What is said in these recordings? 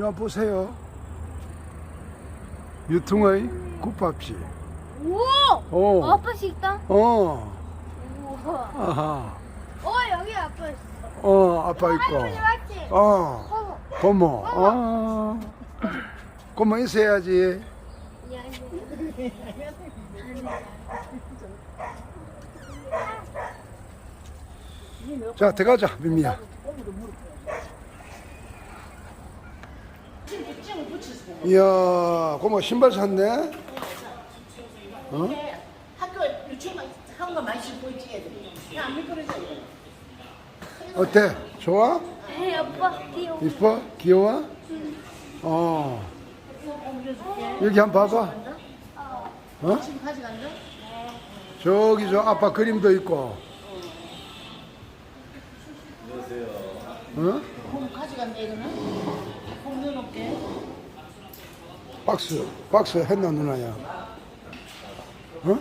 야 보세요. 유통의 국밥집. 오! 어. 아빠 식당? 어. 우와. 아하. 어, 여기 아빠 있어. 어 아빠 할머니 있고. 맞지? 어. 어머. 고모. 어. 고모 있어야지. 자 들어가자 민미야. 이야 고모 신발 샀네. 어? 학교 유치원 한거 많이 신고 있지 애들이. 안 미끄러져. 이거. 어때? 좋아? 에이, 아빠 귀여워. 이뻐? 귀여워? 어. 여기 한번 봐봐. 어? 지금 가져간다? 저기 저 아빠 그림도 있고. 어? 공 가져간다 이거는? 박스, 박스 했나 누나야? 어? 뭐야?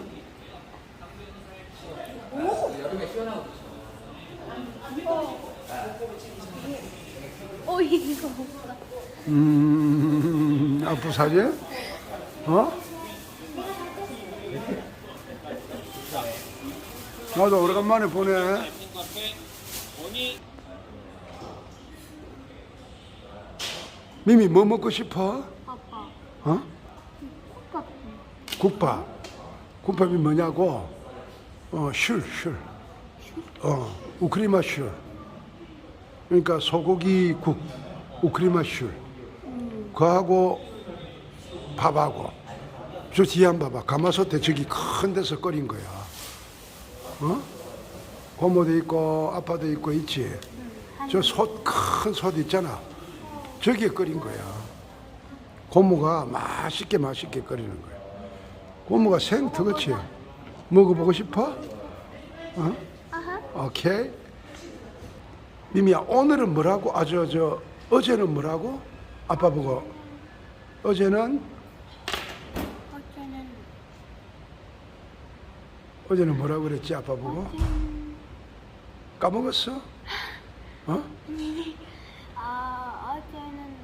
음, 아빠 사진? 어? 나도 오래간만에 보네. 미미 뭐 먹고 싶어? 아빠. 어? 국밥. 국밥. 국밥이 뭐냐고? 어, 슐, 슐. 어, 우크리마 슐. 그러니까 소고기 국, 우크리마 슐. 그하고 밥하고. 저 뒤에 한 봐봐. 가마솥에 저기 큰 데서 끓인 거야. 어? 고모도 있고, 아빠도 있고, 있지? 저 솥, 큰 솥 있잖아. 저기에 끓인 거야. 고모가 맛있게 맛있게 끓이는 거야. 고모가 생트 그치? 먹어보고 싶어? 어? 오케이. 미미야 오늘은 뭐라고? 아저 저 어제는 뭐라고? 아빠 보고 어제는 어제는 어제는 뭐라고 그랬지 아빠 보고? 까먹었어? 어? 아, 어제는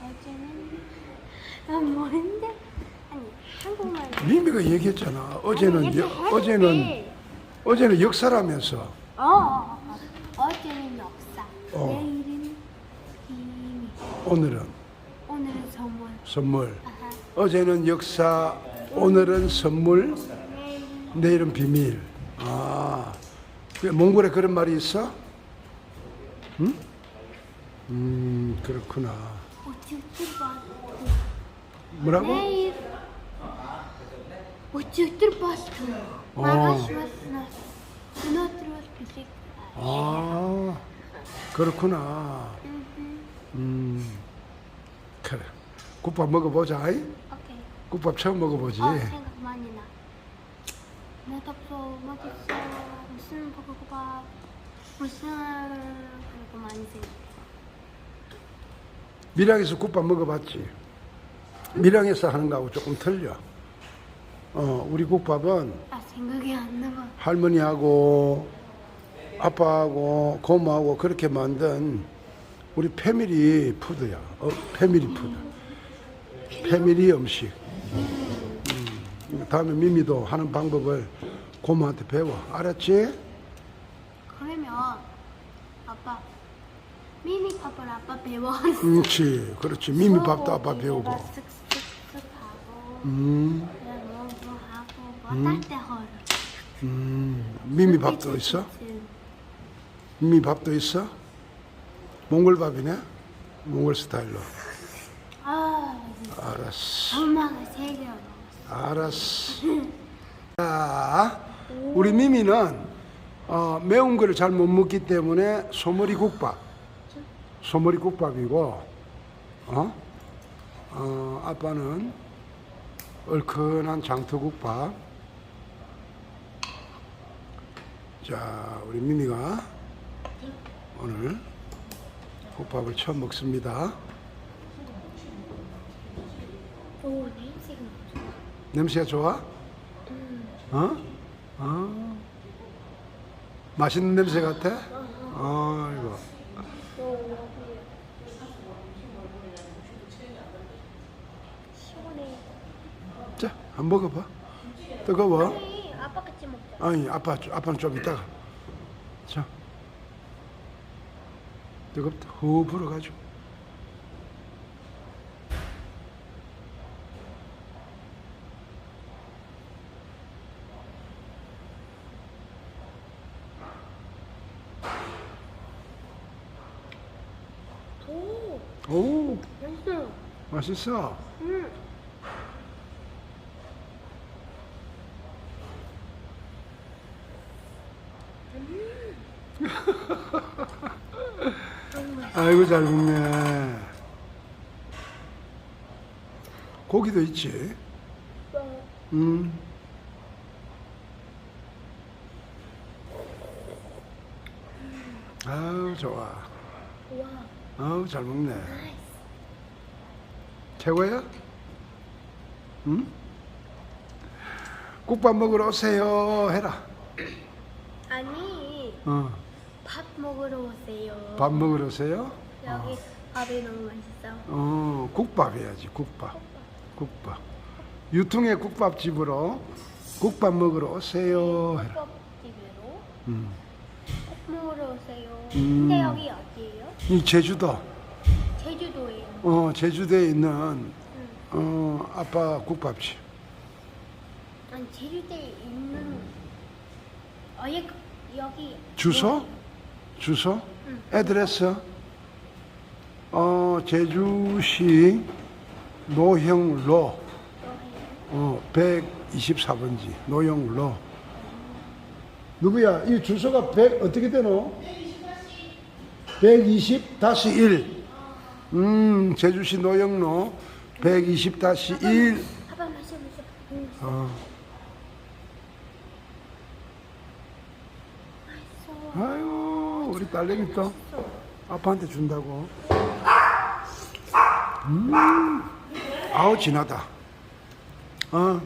어제는 아, 뭔데? 아니, 한국말. 미미가 얘기했잖아. 어제는 아니, 여, 어제는. 어제는 역사라면서. 어, 어, 어. 어제는 역사. 어. 내일은 비밀. 오늘은 오늘은 선물. 선물. 아하. 어제는 역사, 오늘은 선물, 내일은 내일은 비밀. 아, 그 몽골에 그런 말이 있어? 응? 음, 그렇구나. 어쨌든 봐. 뭐라고? 내일 어쨌든 봤어. 어. 마가시왔나. 그노트로스 비직. 아, 그렇구나. 음, 그래. 국밥 먹어보자. 이? 오케이. 국밥 처음 먹어보지. 어, 생각 많이 나. 나답소 맛있어. 무슨 볶음밥. 무슨 그리고 많이 생각. 밀양에서 국밥 먹어봤지. 밀양에서 하는 거하고 조금 틀려. 어, 우리 국밥은 아 생각이 안 나봐. 할머니하고 아빠하고 고모하고 그렇게 만든 우리 패밀리 푸드야. 어, 패밀리 푸드. 패밀리 음식. 음, 다음에 미미도 하는 방법을 고모한테 배워. 알았지? 그러면 아빠 미미 밥을 아빠 배워. 그렇지. 그렇지. 미미 밥도 아빠 배우고. 내가 쓱쓱쓱 하고 음, 그냥 뭐뭐 하고 뭐딸때 헐. 음. 미미 밥도 있어? 미미 밥도 있어? 몽골 밥이네? 몽골 스타일로. 아 알았어. 엄마가 세 개를 먹었어. 알았어. 자, 우리 미미는 어, 매운 거를 잘 못 먹기 때문에 소머리 국밥, 소머리 국밥이고, 어? 어, 아빠는 얼큰한 장터국밥. 자, 우리 미미가 오늘 국밥을 처음 먹습니다. 오 냄새가 좋아. 냄새가 좋아? 어? 어? 맛있는 냄새 같아? 어, 이거. 한 먹어봐. 뜨거워? 아니, 아빠 같이 먹자. 아니, 아빠, 아빠는 좀 이따가. 자. 뜨겁다. 후 불어가지고. 오, 오, 맛있어. 맛있어. 음. 아이고, 잘 먹네. 고기도 있지. 어, 음. 아우, 좋아. 와, 아우, 잘 먹네. 최고야? 응? 국밥 먹으러 오세요. 해라. 아니, 어, 밥 먹으러 오세요. 밥 먹으러 오세요. 여기 밥이 너무 맛있어. 어, 국밥 해야지, 국밥. 국밥. 유통의 국밥집으로 국밥 먹으러 오세요. 해라. 국밥집으로 음. 밥 먹으러 오세요. 음. 근데 여기 어디예요? 이 제주도, 제주도예요. 어, 제주도에 있는 응. 어, 아빠 국밥집. 아니 제주도에 있는 어예 여기 주소? 뭐예요? 주소? 응. 애드레스? 어, 제주시 노형로? 어, 124번지 노영로 누구야? 이 주소가 100 어떻게 되노? 120-1 음, 제주시 노영로 120-1 아빠 마셔 마셔. 응. 어. 아유 우리 딸내미 또 아빠한테 준다고 음, 아우 진하다 어,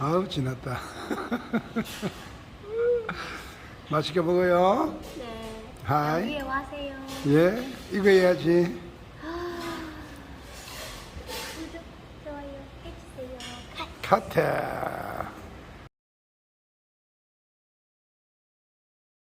아우 진하다 맛있게 먹어요 네. 하이. 여기에 와세요. 예 이거 해야지 구독 좋아요 해주세요. 카테